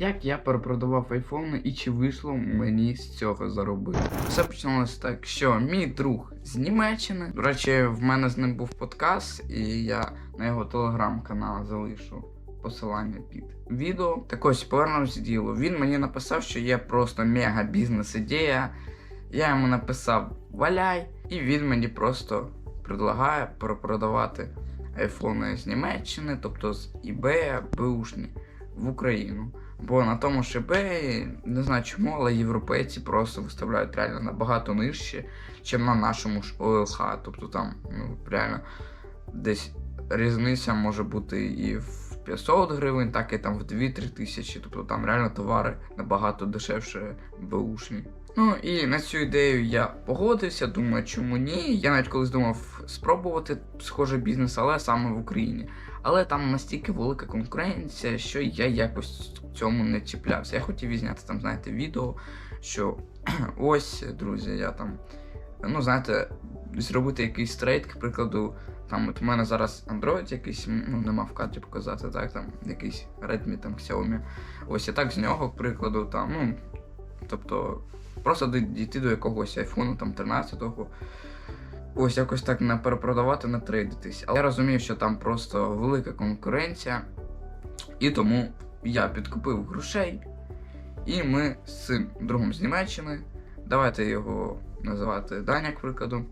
як я перепродавав айфони і чи вийшло мені з цього заробити. Все почалося так, що мій друг з Німеччини. До речі, в мене з ним був подкаст, і я на його телеграм-канал залишу посилання під відео. Так ось повернемось до ділу. Він мені написав, що є просто мега бізнес-ідея. Я йому написав валяй, і він мені просто предлагає перепродавати айфони з Німеччини, тобто з eBay, беушні, в Україну. Бо на тому eBay, не знаю чому, але європейці просто виставляють реально набагато нижче, ніж на нашому ж ОЛХ. Тобто там ну, реально десь різниця може бути і в 500 гривень, так і там в 2-3 тисячі. Тобто там реально товари набагато дешевше беушні. Ну і на цю ідею я погодився, думаю, чому ні. Я навіть колись думав спробувати схожий бізнес, але саме в Україні. Але там настільки велика конкуренція, що я якось в цьому не чіплявся. Я хотів відзняти там, знаєте, відео, що ось, друзі, я там, ну, знаєте, зробити якийсь трейд, к прикладу, там от у мене зараз Android якийсь, ну нема в кадрі показати, так, там якийсь Redmi, там Xiaomi. Ось і так з нього, к прикладу, там, ну, тобто, просто дійти до якогось айфону там 13-го. Ось якось так не перепродавати, не трейдитись. Але я розумію, що там просто велика конкуренція. І тому я підкупив грошей. І ми з цим другом з Німеччини, давайте його називати Даня, к прикладу,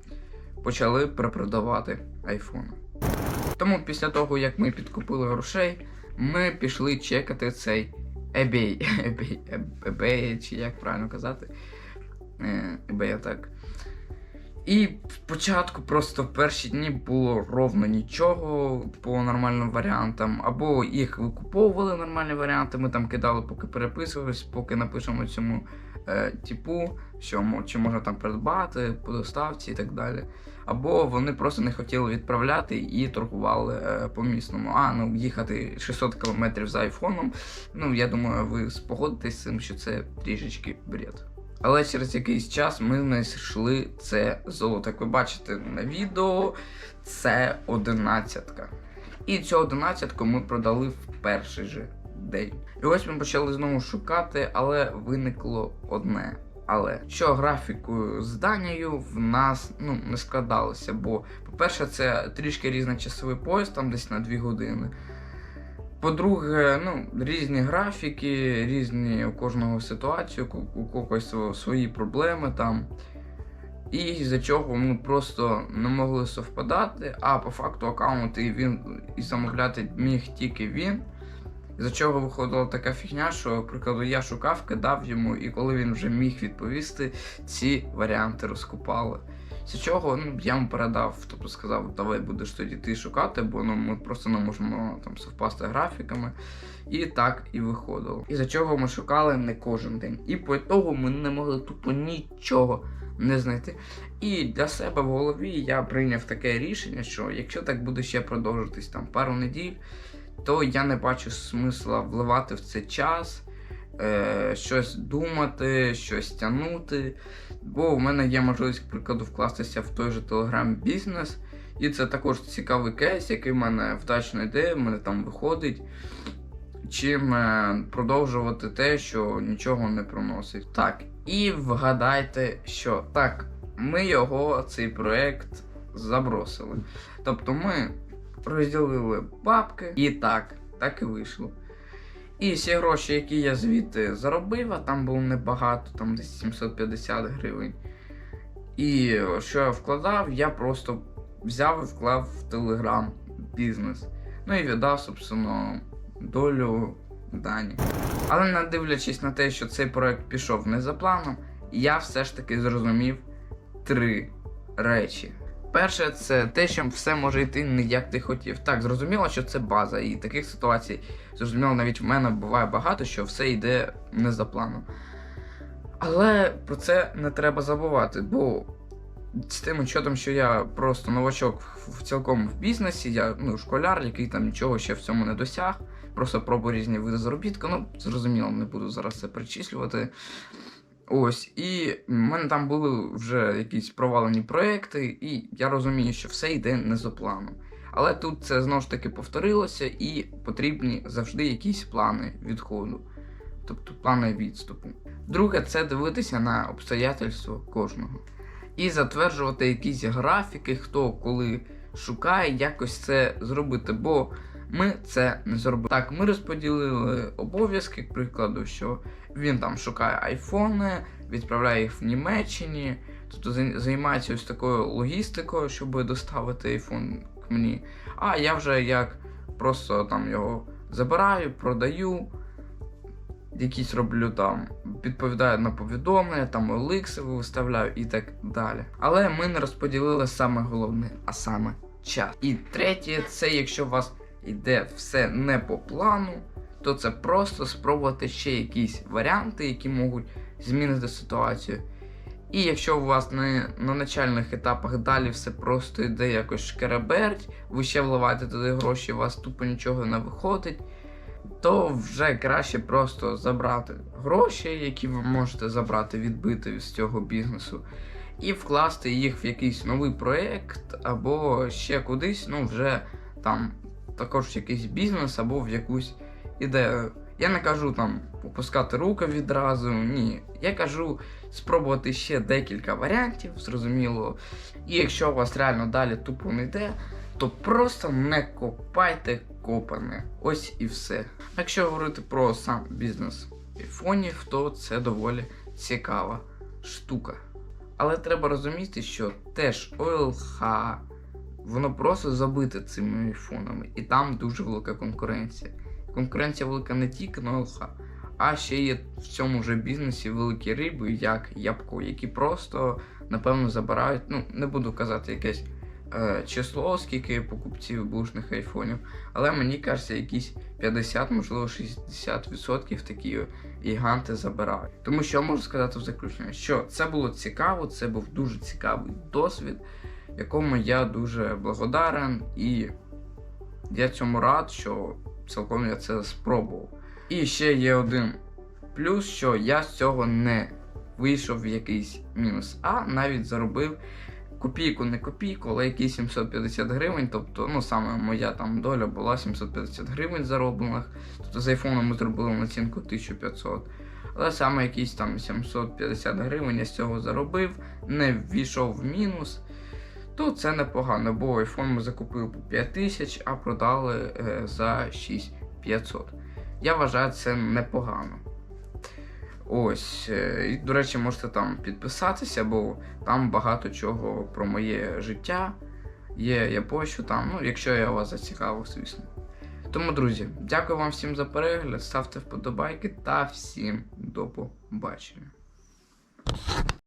почали перепродавати айфони. Тому після того, як ми підкупили грошей, ми пішли чекати цей eBay, eBay, eBay, чи як правильно казати. Е, eBay, так. І спочатку просто в перші дні було ровно нічого по нормальним варіантам, або їх викуповували нормальні варіанти, ми там кидали, поки переписувались, поки напишемо цьому е, типу, що чи можна там придбати по доставці і так далі. Або вони просто не хотіли відправляти і торгували е, по місному. А, ну їхати 600 км за айфоном. Ну, я думаю, ви спогодитесь з цим, що це трішечки бред. Але через якийсь час ми знайшли це золото. Як ви бачите на відео, це одинадцятка. І цю одинадцятку ми продали в перший же день. І ось ми почали знову шукати, але виникло одне. Але що графікою з Данією в нас ну, не складалося, бо, по-перше, це трішки різний часовий пояс, там десь на 2 години. По-друге, ну, різні графіки, різні у кожного ситуації, у у когось свої проблеми там. І за чого ми просто не могли совпадати, а по факту аккаунт і він і замовляти міг тільки він. За чого виходила така фігня, що, прикладу, я шукав, кидав йому, і коли він вже міг відповісти, ці варіанти розкупали. З чого ну, я йому передав, тобто сказав, давай будеш тоді ти шукати, бо ну, ми просто не можемо там совпасти графіками. І так і виходило. І за чого ми шукали не кожен день. І по того ми не могли тупо нічого не знайти. І для себе в голові я прийняв таке рішення, що якщо так буде ще продовжитись там пару неділь, то я не бачу смисла вливати в це час, е, щось думати, щось тягнути. Бо в мене є можливість, к прикладу, вкластися в той же Telegram бізнес. І це також цікавий кейс, який в мене вдачно йде, в мене там виходить. Чим е, продовжувати те, що нічого не проносить. Так, і вгадайте, що так, ми його, цей проект, забросили. Тобто ми розділили бабки, і так, так і вийшло. І всі гроші, які я звідти заробив, а там було небагато, там десь 750 гривень. І що я вкладав, я просто взяв і вклав в Телеграм бізнес. Ну і віддав, собственно, долю Дані. Але не дивлячись на те, що цей проект пішов не за планом, я все ж таки зрозумів три речі. Перше, це те, що все може йти не як ти хотів. Так, зрозуміло, що це база, і таких ситуацій, зрозуміло, навіть в мене буває багато, що все йде не за планом. Але про це не треба забувати, бо з тим учетом, що я просто новачок в, цілком в бізнесі, я ну, школяр, який там нічого ще в цьому не досяг, просто пробую різні види заробітку. Ну, зрозуміло, не буду зараз це перечислювати. Ось, і в мене там були вже якісь провалені проекти, і я розумію, що все йде не за планом. Але тут це знову ж таки повторилося, і потрібні завжди якісь плани відходу. тобто плани відступу. Друге, це дивитися на обстоятельства кожного. І затверджувати якісь графіки, хто коли шукає якось це зробити. Бо ми це не зробили. Так, ми розподілили обов'язки, к прикладу, що він там шукає айфони, відправляє їх в Німеччині, тобто займається ось такою логістикою, щоб доставити айфон к мені. А я вже як просто там його забираю, продаю, якісь роблю там, відповідаю на повідомлення, там еликси виставляю і так далі. Але ми не розподілили саме головне, а саме час. І третє, це якщо у вас йде все не по плану, то це просто спробувати ще якісь варіанти, які можуть змінити ситуацію. І якщо у вас не на начальних етапах далі все просто йде якось шкереберть, ви ще вливаєте туди гроші, у вас тупо нічого не виходить, то вже краще просто забрати гроші, які ви можете забрати, відбити з цього бізнесу, і вкласти їх в якийсь новий проєкт або ще кудись, ну вже там також якийсь бізнес або в якусь ідею. Я не кажу там опускати руки відразу, ні. Я кажу спробувати ще декілька варіантів, зрозуміло. І якщо у вас реально далі тупо не йде, то просто не копайте копане. Ось і все. Якщо говорити про сам бізнес айфонів, то це доволі цікава штука. Але треба розуміти, що теж ОЛХ, воно просто забите цими айфонами, і там дуже велика конкуренція. Конкуренція велика не тільки на ОЛХ, а ще є в цьому ж бізнесі великі риби, як Ябко, які просто, напевно, забирають, ну, не буду казати якесь е, число, скільки покупців бушних айфонів, але мені кажеться, якісь 50, можливо, 60% такі гіганти забирають. Тому що можу сказати в заключення, що це було цікаво, це був дуже цікавий досвід, якому я дуже благодарен, і я цьому рад, що цілком я це спробував. І ще є один плюс, що я з цього не вийшов в якийсь мінус, а навіть заробив копійку, не копійку, але якісь 750 гривень. Тобто, ну саме моя там доля була 750 гривень зароблених. Тобто з айфоном ми зробили націнку 1500. Але саме якісь там 750 гривень я з цього заробив, не ввійшов в мінус. То це непогано, бо iPhone ми закупили по 5000, а продали е, за 6500. Я вважаю це непогано. Ось. е, І, до речі, можете там підписатися, бо там багато чого про моє життя є, я пощу там, ну, якщо я вас зацікавив, звісно. Тому, друзі, дякую вам всім за перегляд, ставте вподобайки та всім до побачення.